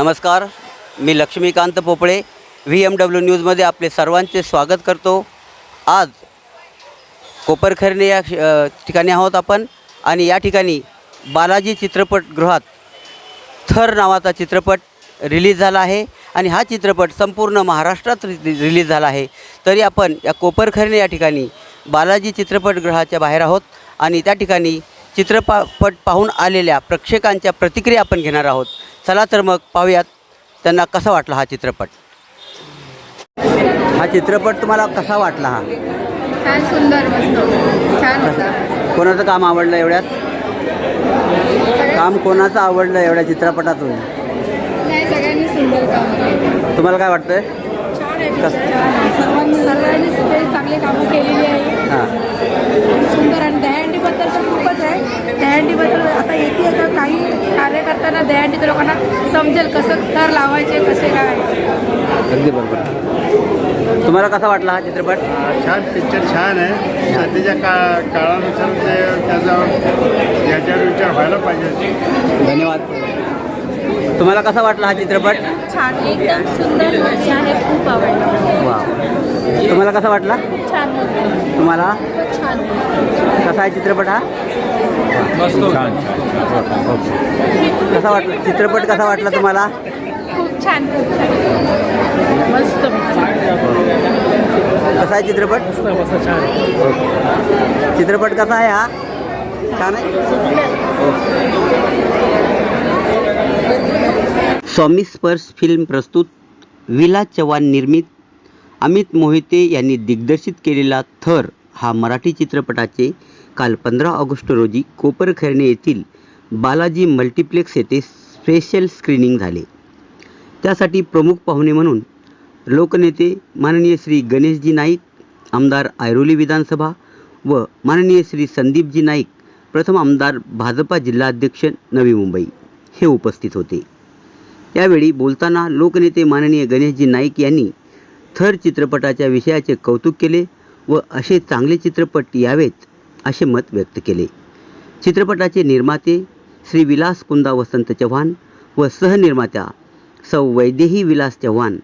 नमस्कार मी Laxmikant Popale V M W न्यूजमध्ये आपले सर्वांचे स्वागत करतो. आज कोपरखैरणे या ठिकाणी आहोत आपण आणि या ठिकाणी बालाजी चित्रपटगृहात थर नावाचा चित्रपट रिलीज झाला आहे आणि हा चित्रपट संपूर्ण महाराष्ट्रात रि रिलीज झाला आहे. तरी आपण या कोपरखैरणे या ठिकाणी बालाजी चित्रपटगृहाच्या बाहेर आहोत आणि त्या ठिकाणी चित्रपट पाहून आलेल्या प्रेक्षकांच्या प्रतिक्रिया आपण घेणार आहोत. चला तर मग पाहूयात त्यांना कसा वाटला हा चित्रपट? हा चित्रपट तुम्हाला कसा वाटला हा? छान सुंदर मस्त. छान होता. कोणाचं काम आवडलं एवढ्यात? काम कोणाचं आवडलं एवढ्या चित्रपटातून? सगळ्यांनी सुंदर काम तुम्हाला काय वाटतंय? सर्वांनी सर्वांनी सगळे चांगली कामं केलेली आहे हां. सुंदर आणि दहीहंडीबद्दल आता येते का काही कार्यकर्त्यांना दहीहंडी तर लोकांना समजेल कसं कर लावायचे कसे काय. अगदी बरोबर. तुम्हाला कसा वाटला हा चित्रपट? छान पिक्चर छान आहे. सध्याच्या का काळानुसार ते त्याचा याच्यावर विचार व्हायला पाहिजे. धन्यवाद. तुम्हाला कसा वाटला हा चित्रपट? छान एकदम सुंदर आहे खूप आवडलं वा तुम्हाला कसा वाटला? छान तुम्हाला? छान. कसा आहे चित्रपट हा? कसा वाटला? चित्रपट कसा वाटला तुम्हाला? खूप छान मस्त कसा आहे चित्रपट? चित्रपट कसा आहे हा? छान आहे? स्वामी स्पर्श फिल्म प्रस्तुत विलास चव्हाण निर्मित अमित मोहिते यांनी दिग्दर्शित केलेला थर हा मराठी चित्रपटाचे काल पंधरा ऑगस्ट रोजी कोपरखैरणे येथील बालाजी मल्टिप्लेक्स येथे स्पेशल स्क्रीनिंग झाले. त्यासाठी प्रमुख पाहुणे म्हणून लोकनेते माननीय श्री गणेशजी नाईक आमदार ऐरोली विधानसभा व माननीय श्री संदीपजी नाईक प्रथम आमदार भाजपा जिल्हाध्यक्ष नवी मुंबई हे उपस्थित होते. यावेळी बोलताना लोकनेते माननीय गणेशजी नाईक यांनी थर चित्रपटाच्या विषयाचे कौतुक केले व असे चांगले चित्रपट यावेत असे मत व्यक्त केले. चित्रपटाचे निर्माते श्री विलास कुंदा वसंत चव्हाण व सहनिर्मात्या सौ वैदेही विलास चव्हाण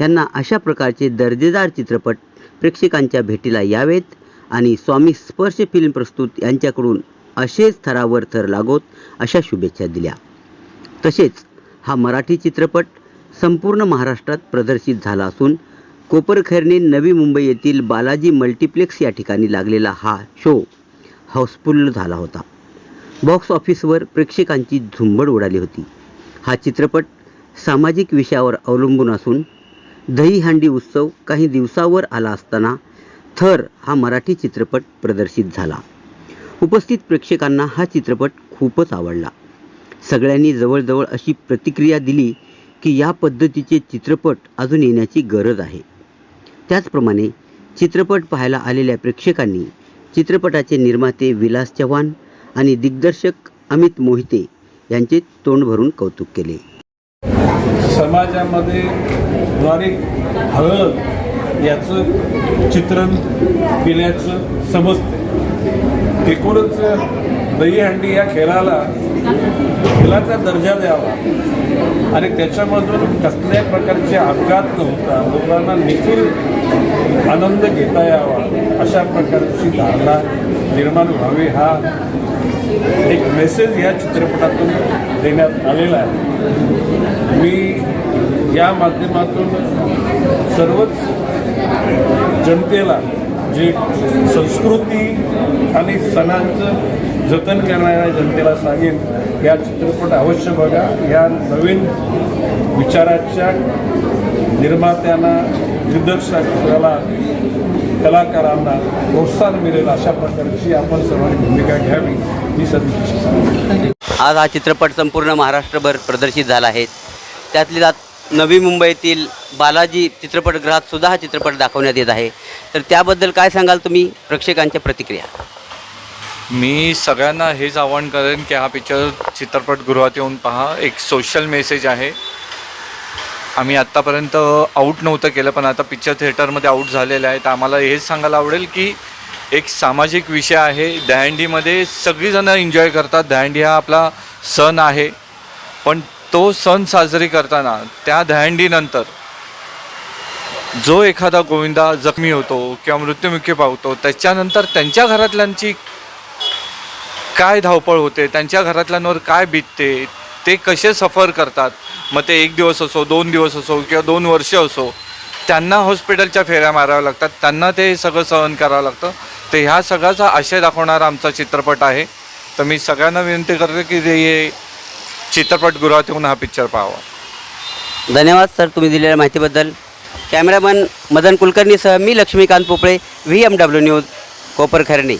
यांना अशा प्रकारचे दर्जेदार चित्रपट प्रेक्षकांच्या भेटीला यावेत आणि स्वामी स्पर्श फिल्म प्रस्तुत यांच्याकडून असेच थरावर थर लागोत अशा शुभेच्छा दिल्या. तसेच हा मराठी चित्रपट संपूर्ण महाराष्ट्रात प्रदर्शित झाला असून कोपरखैरने नवी मुंबई येथील बालाजी मल्टिप्लेक्स या ठिकाणी लागलेला हा शो हाऊसफुल झाला होता. बॉक्स ऑफिसवर प्रेक्षकांची झुंबड उडाली होती. हा चित्रपट सामाजिक विषयावर अवलंबून असून दहीहंडी उत्सव काही दिवसावर आला असताना थर हा मराठी चित्रपट प्रदर्शित झाला. उपस्थित प्रेक्षकांना हा चित्रपट खूपच आवडला. सगळ्यांनी जवळजवळ अशी प्रतिक्रिया दिली की या पद्धतीचे चित्रपट अजून येण्याची गरज आहे. त्याचप्रमाणे चित्रपट पाहायला आलेल्या प्रेक्षकांनी चित्रपटाचे निर्माते विलास चव्हाण आणि दिग्दर्शक अमित मोहिते यांचे तोंड भरून कौतुक केले. समाजामध्ये द्वारे हळद याचं चित्रण केल्याचं समजते. एकूणच दहीहंडी या खेळाला खेळाचा दर्जा द्यावा. आणि त्याच्यामधून कसल्याही प्रकारचे अपघात न होता लोकांना निखिल आनंद घेता यावा अशा प्रकारची धारणा निर्माण व्हावी हा एक मेसेज या चित्रपटातून देण्यात आलेला आहे. मी या माध्यमातून सर्वच जनतेला जे संस्कृती आणि सणांचं जतन करणाऱ्या जनतेला सांगेन या चित्रपट अवश्य बघा. या नवीन विचाराच्या निर्मात्यांना दिग्दर्शकाला कलाकारांना प्रोत्साहन मिळेल अशा प्रकारची आपण सर्वांनी भूमिका घ्यावी ही सदिच्छा आज हा चित्रपट संपूर्ण महाराष्ट्रभर प्रदर्शित झाला आहे. त्यातली त्यात नवी मुंबईतील बालाजी चित्रपटगृहात सुद्धा हा चित्रपट दाखवण्यात येत आहे. तर त्याबद्दल काय सांगाल तुम्ही प्रेक्षकांच्या प्रतिक्रिया? मी सगळ्यांना हेच आवाहन करेन की हा पिक्चर चित्रपटगृहात येऊन पहा. एक सोशल मेसेज आहे. आम्ही आत्तापर्यंत आऊट नव्हतं केलं पण आता पिक्चर थिएटरमध्ये आऊट झालेलं आहे. तर आम्हाला हेच सांगायला आवडेल की एक सामाजिक विषय आहे. दहंडीमध्ये सगळीजणं एन्जॉय करतात. दहंडी हा आपला सण आहे. पण तो सण साजरी करताना त्या दहंडीनंतर जो एखादा गोविंदा जखमी होतो किंवा मृत्युमुखी पावतो त्याच्यानंतर त्यांच्या घरातल्यांची काय धावपळ होते त्यांच्या घरातल्यांवर काय बीतते ते कसे सफर करतात मग ते एक दिवस असो दोन दिवस असो किंवा दोन वर्ष असो त्यांना हॉस्पिटलच्या फेऱ्या माराव्या लागतात त्यांना ते सगळं सहन करावं लागतं. तर ह्या सगळ्याचा आशय दाखवणारा आमचा चित्रपट आहे. तर मी सगळ्यांना विनंती करतो की ते चित्रपटगृहात येऊन हा पिक्चर पाहावा. धन्यवाद सर तुम्ही दिलेल्या माहितीबद्दल. कॅमेरामन मदन कुलकर्णीसह मी Laxmikant Popale V M W news Koparkhairane.